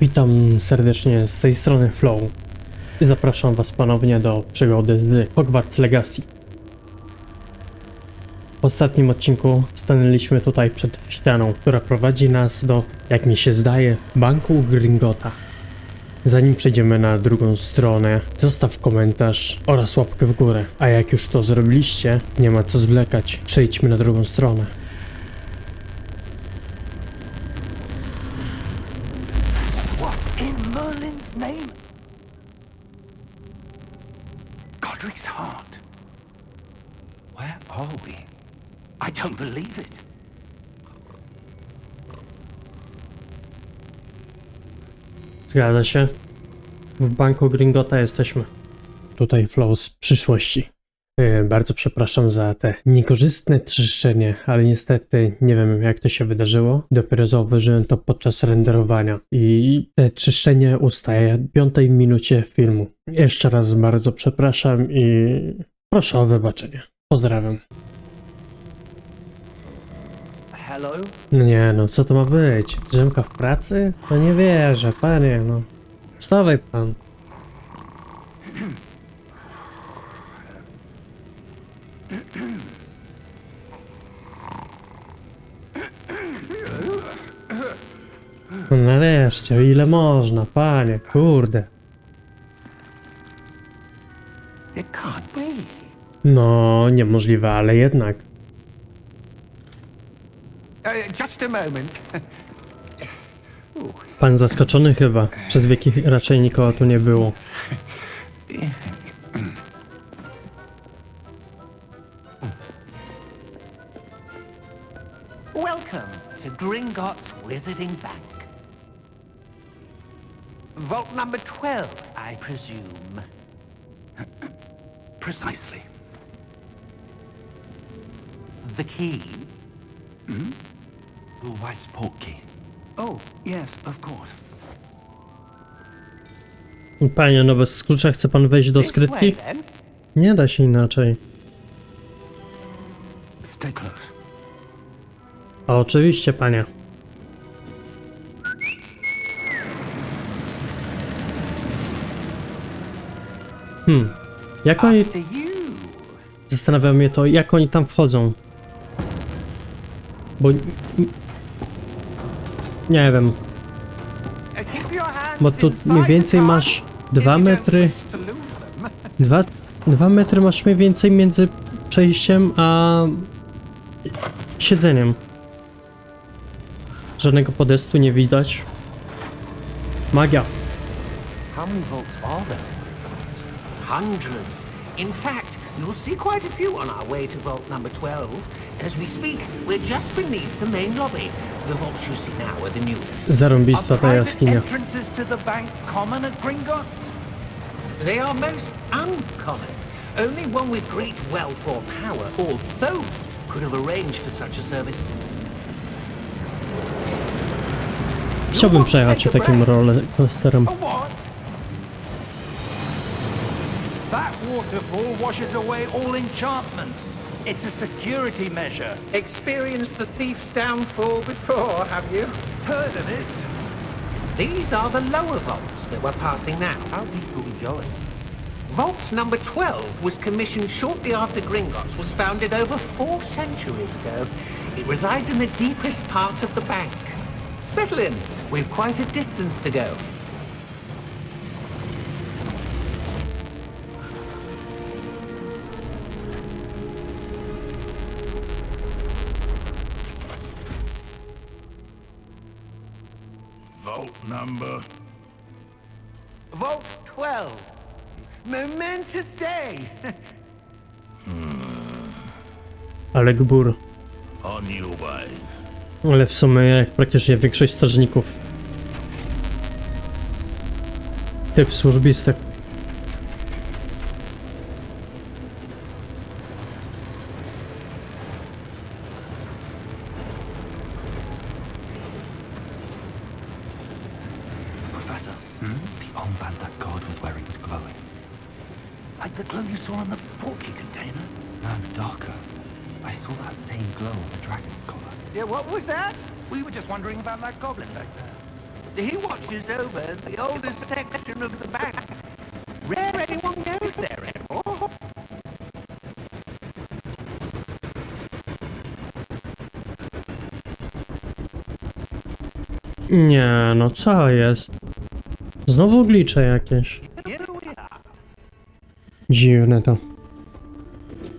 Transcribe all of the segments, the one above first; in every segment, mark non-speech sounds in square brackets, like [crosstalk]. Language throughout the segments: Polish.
Witam serdecznie z tej strony Flow zapraszam Was ponownie do przygody z Hogwarts Legacy. W ostatnim odcinku stanęliśmy tutaj przed ścianą, która prowadzi nas do, jak mi się zdaje, banku Gringota. Zanim przejdziemy na drugą stronę, zostaw komentarz oraz łapkę w górę. A jak już to zrobiliście, nie ma co zwlekać, przejdźmy na drugą stronę. Heart. Where are we? I don't believe it. Zgadza się. W banku Gringota jesteśmy. Tutaj flow z przyszłości. Yy, bardzo przepraszam za te niekorzystne trzeszczenie, ale niestety nie wiem jak to się wydarzyło. Dopiero zauważyłem to podczas renderowania. I te trzeszczenie ustaje w piątej minucie filmu. Jeszcze raz bardzo przepraszam i proszę o wybaczenie. Pozdrawiam. Hello? No nie no, co to ma być? Drzemka w pracy? No nie wierzę, panie, no. Wstawaj pan. No nareszcie, ile można, panie, kurde. No, niemożliwe, ale jednak. Moment. Pan zaskoczony chyba. Przez wieki raczej nikogo tu nie było. Welcome to Gringotts Wizarding Bank. Vault number 12, I presume. [clears throat] Precisely. The key? Your wife's portkey. Oh, yes, of course. Panie, no bez klucza chce pan wejść do skrytki? then. Nie da się inaczej. A oczywiście, panie. Hmm. Jak oni... After you. Zastanawia mnie to, jak oni tam wchodzą. Bo... Nie wiem. Uh, Bo tu mniej więcej masz if dwa you don't metry... wish to lose them. [laughs] Dwa, dwa metry masz mniej więcej między przejściem a siedzeniem. Żadnego podestu nie widać. Magia. How many vaults are there? Hundreds. In fact, you'll see quite a few on our way to vault number 12. As we speak, we're just beneath the main lobby. The vaults you see now are the newest. Zarąbista ta jaskinia. entrances to the bank common at Gringotts? They are most uncommon. Only one with great wealth or power, or both, could have arranged for such a service. Chciałbym przejechać się takim rollercoasterem. A what? That waterfall washes away all enchantments. It's a security measure. Experienced the thief's downfall before, have you? Heard of it? These are the lower vaults that we're passing now. How deep are we going? Vault number 12 was commissioned shortly after Gringotts was founded over four centuries ago. It resides in the deepest part of the bank. Settle in. We've quite a distance to go. Vault number. Vault 12. Momentous day. Ale gbur. On. Ale w sumie jak praktycznie większość strażników. Typ służbisty. Professor, hmm? the armband that guard was wearing was glowing. Like the glow you saw on the porky container? No, darker. I saw that same glow on the dragon's collar. Yeah, what was that? We were just wondering about that goblin back there. He watches over the oldest section of the bank. Rare anyone goes there anymore. Nie, no co jest? Znowu glicze jakieś. Dziwne to.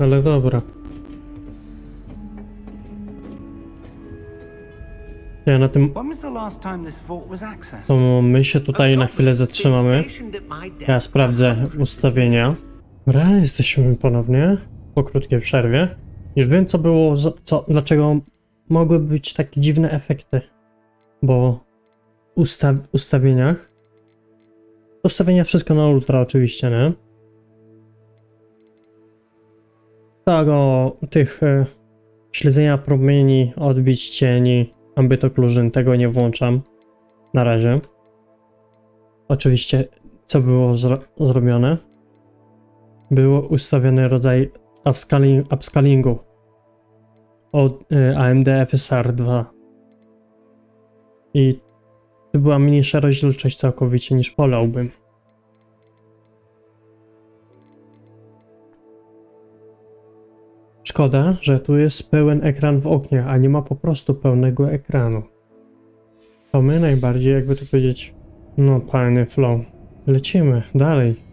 Ale dobra. Ja na tym to my się tutaj na chwilę zatrzymamy. Ja sprawdzę ustawienia. Dobra, jesteśmy ponownie po krótkiej przerwie. Już wiem co było, co, dlaczego mogły być takie dziwne efekty. Bo w usta ustawieniach ustawienia wszystko na ultra oczywiście, nie? Tak, o tych e, śledzenia promieni, odbić cieni, ambytoklużyn, tego nie włączam na razie. Oczywiście, co było zro zrobione? Było ustawiony rodzaj upscaling upscalingu od y, AMD FSR 2. I to była mniejsza rozdzielczość całkowicie niż polałbym. Szkoda, że tu jest pełen ekran w oknie, a nie ma po prostu pełnego ekranu. To my najbardziej, jakby to powiedzieć, no panie flow. Lecimy dalej.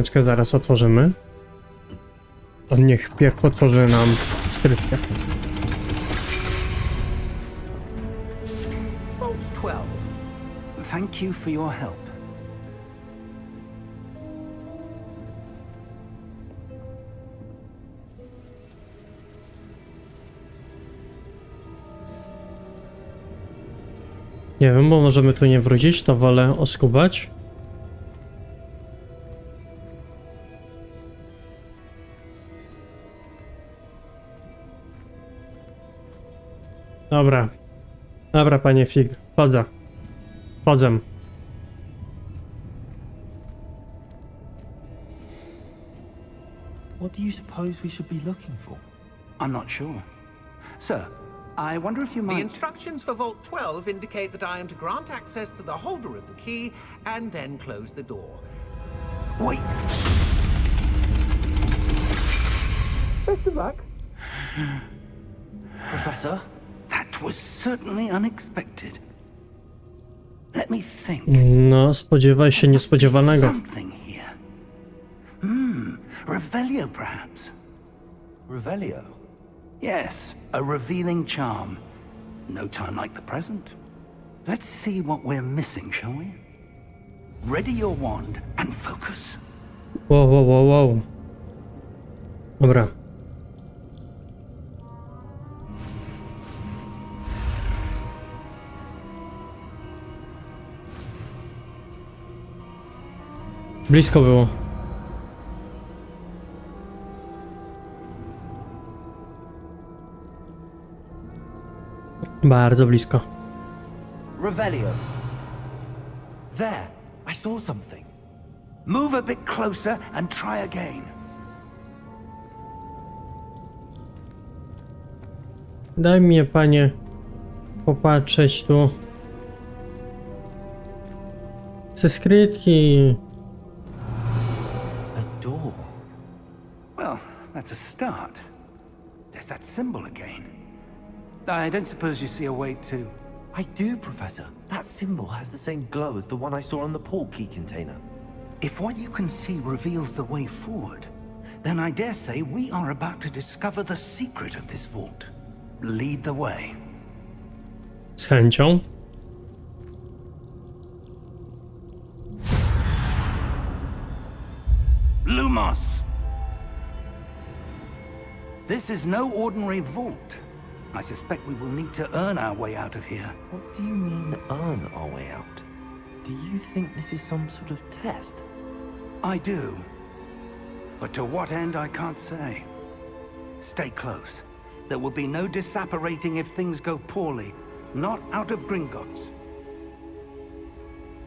Skrzyneczkę zaraz otworzymy. On niech pierw otworzy nam skrytkę. Vault 12. Thank you for your help. Nie wiem, bo możemy tu nie wrócić, to wolę oskubać. Dobra. Dobra, panie Fig. Chodzę. Chodzę. What do you suppose we should be looking for? I'm not sure. Sir, I wonder if you might... The instructions for Vault 12 indicate that I am to grant access to the holder of the key and then close the door. Wait! Best of luck. Professor? That was certainly unexpected. Let me think. No, spodziewaj się niespodziewanego. Something here. Hmm, Revelio perhaps. Revelio? Yes, a revealing charm. No time like the present. Let's see what we're missing, shall we? Ready your wand and focus. Wow, wow, wow, wow. Dobra. Blisko było. Bardzo blisko. Revelio. There. I saw something. Move a bit closer and try again. Daj mnie, panie, popatrzeć tu. Ze skrytki. I don't suppose you see a way to. I do, Professor. That symbol has the same glow as the one I saw on the port key container. If what you can see reveals the way forward, then I dare say we are about to discover the secret of this vault. Lead the way. Z chęcią. Lumos! This is no ordinary vault. I suspect we will need to earn our way out of here. What do you mean, earn our way out? Do you think this is some sort of test? I do. But to what end, I can't say. Stay close. There will be no disapparating if things go poorly. Not out of Gringotts.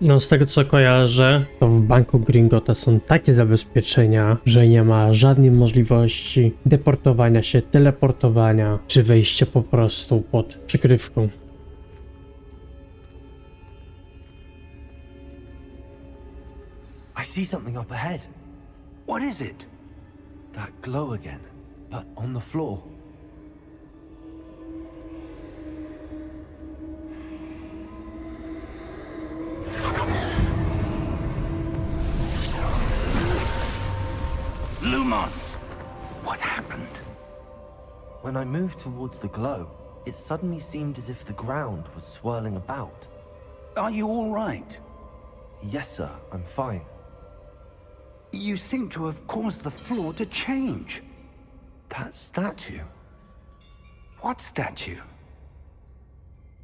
No, z tego co kojarzę, to w banku Gringota są takie zabezpieczenia, że nie ma żadnej możliwości deportowania się, teleportowania, czy wejścia po prostu pod przykrywką. I see something up ahead. What is it? That glow again, but on the floor. What happened? When I moved towards the glow, it suddenly seemed as if the ground was swirling about. Are you all right? Yes, sir, I'm fine. You seem to have caused the floor to change. That statue. What statue?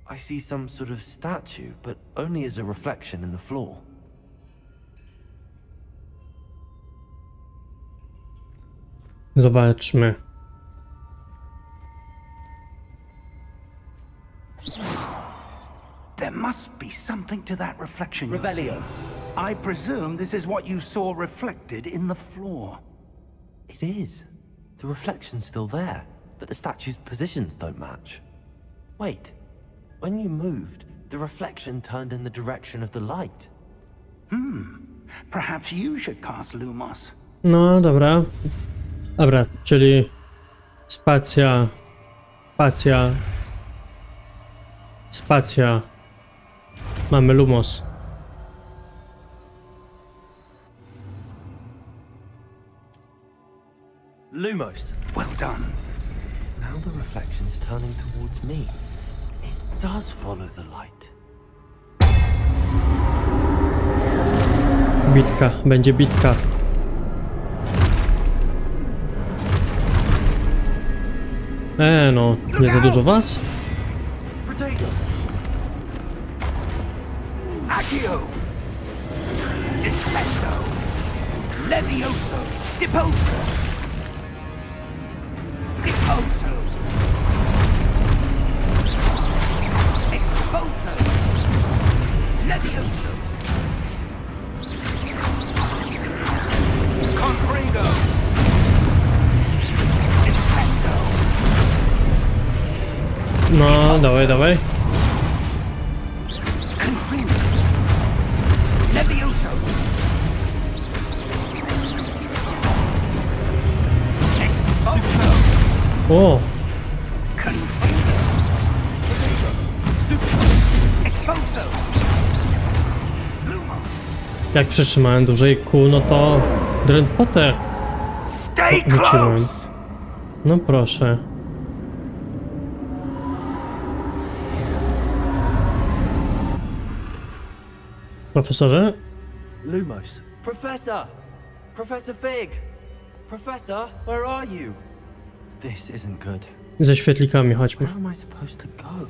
I see some sort of statue, but only as a reflection in the floor. Zobaczmy. There must be something to that reflection you're Revelio. I presume this is what you saw reflected in the floor. It is. The reflection's still there, but the statue's positions don't match. Wait. When you moved, the reflection turned in the direction of the light. Hmm. Perhaps you should cast Lumos. No, dobra. Dobra, czyli spacja, spacja, spacja. Mamy Lumos. Lumos! Well done. Now the reflection's turning towards me. It does follow the light. Bitka, będzie bitka. E, no, nie za dużo was? Accio! Defendo! Levioso! Deposo! Deposo! Exposo! Levioso! Confringo! No, dawaj, dawaj. O, jak przytrzymałem dłużej kół, no to drętwotę. Close! No proszę. Profesorze? Lumos! Professor! Professor Fig! Professor, where are you? This isn't good. Ze świetlikami, chodźmy. Where am I supposed to go?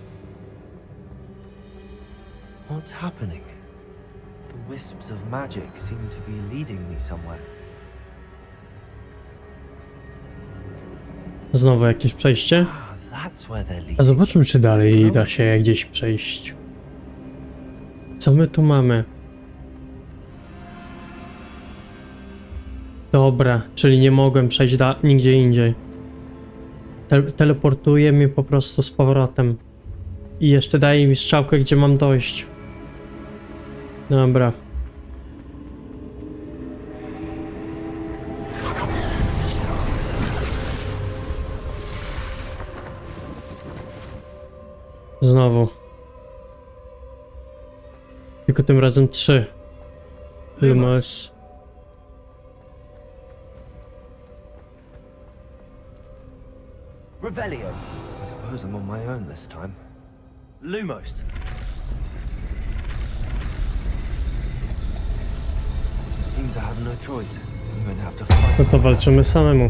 What's happening? The wisps of magic seem to be leading me somewhere. Znowu jakieś przejście. Ah, A zobaczmy, czy dalej da się gdzieś przejść. Co my tu mamy? Dobra, czyli nie mogłem przejść nigdzie indziej. Te teleportuje mnie po prostu z powrotem. I jeszcze daje mi strzałkę, gdzie mam dojść. Dobra. Znowu. Tylko tym razem trzy. Lumos. Revelio! I suppose I'm on my own this time. Lumos! Seems I have no choice. I'm going to have to fight. No to walczymy samemu.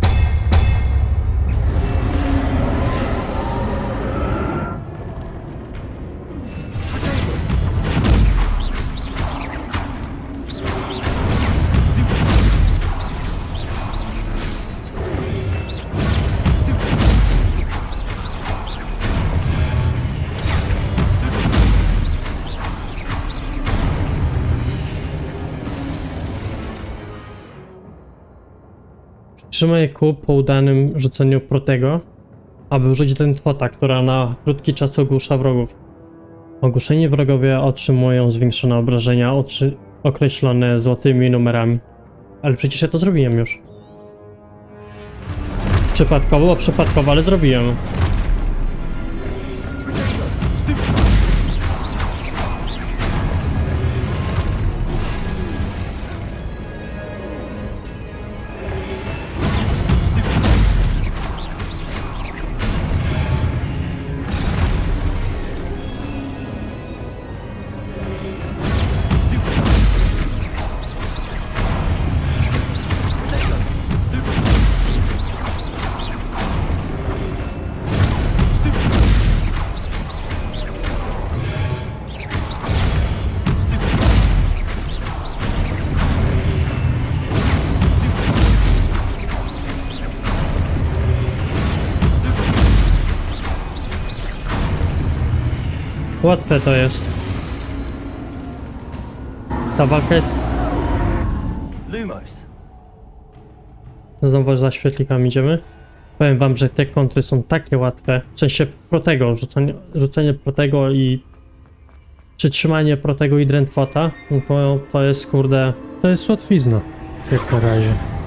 Przytrzymaj kół po udanym rzuceniu protego, aby użyć drętwota, która na krótki czas ogłusza wrogów. Ogłuszeni wrogowie otrzymują zwiększone obrażenia otrzy- określone złotymi numerami. Ale przecież ja to zrobiłem już. Przypadkowo, przypadkowo, ale zrobiłem. Łatwe to jest. Ta walka jest... Lumos. Znowu za świetlikami idziemy. Powiem wam, że te kontry są takie łatwe. W sensie protego, rzucenie, rzucenie protego i przytrzymanie protego i drętwota. No to, to jest kurde... To jest łatwizna. Jak na razie.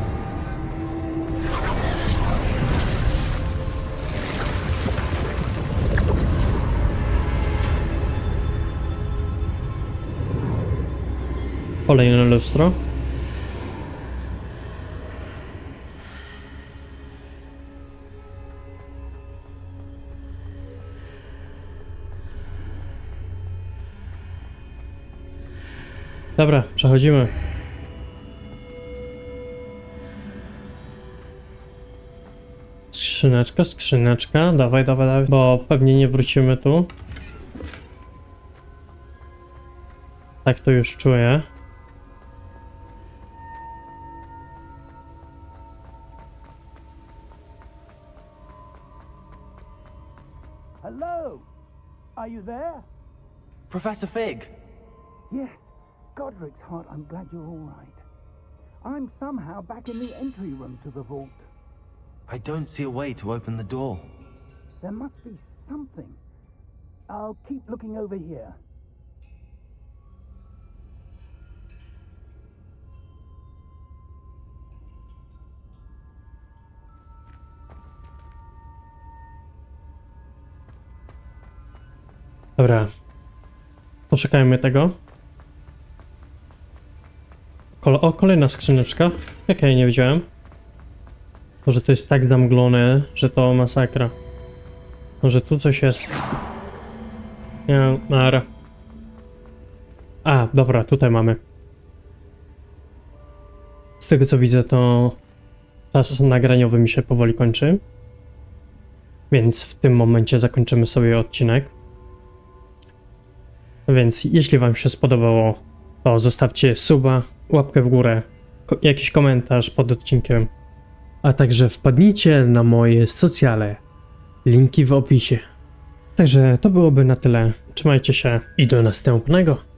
Kolejne lustro. Dobra, przechodzimy. Skrzyneczka, skrzyneczka, dawaj, dawaj, dawaj, bo pewnie nie wrócimy tu. Tak to już czuję. Professor Fig. Yes. Godric's heart, I'm glad you're all right. I'm somehow back in the entry room to the vault. I don't see a way to open the door. There must be something. I'll keep looking over here. Dobra. Poczekajmy tego. O, kolejna skrzyneczka. Ja jej nie widziałem? Może to jest tak zamglone, że to masakra. Może tu coś jest. Nie, nara. A, dobra, tutaj mamy. Z tego co widzę, to czas nagraniowy mi się powoli kończy. Więc w tym momencie zakończymy sobie odcinek. Więc jeśli Wam się spodobało, to zostawcie suba, łapkę w górę, jakiś komentarz pod odcinkiem, a także wpadnijcie na moje socjale. Linki w opisie. Także to byłoby na tyle. Trzymajcie się i do następnego.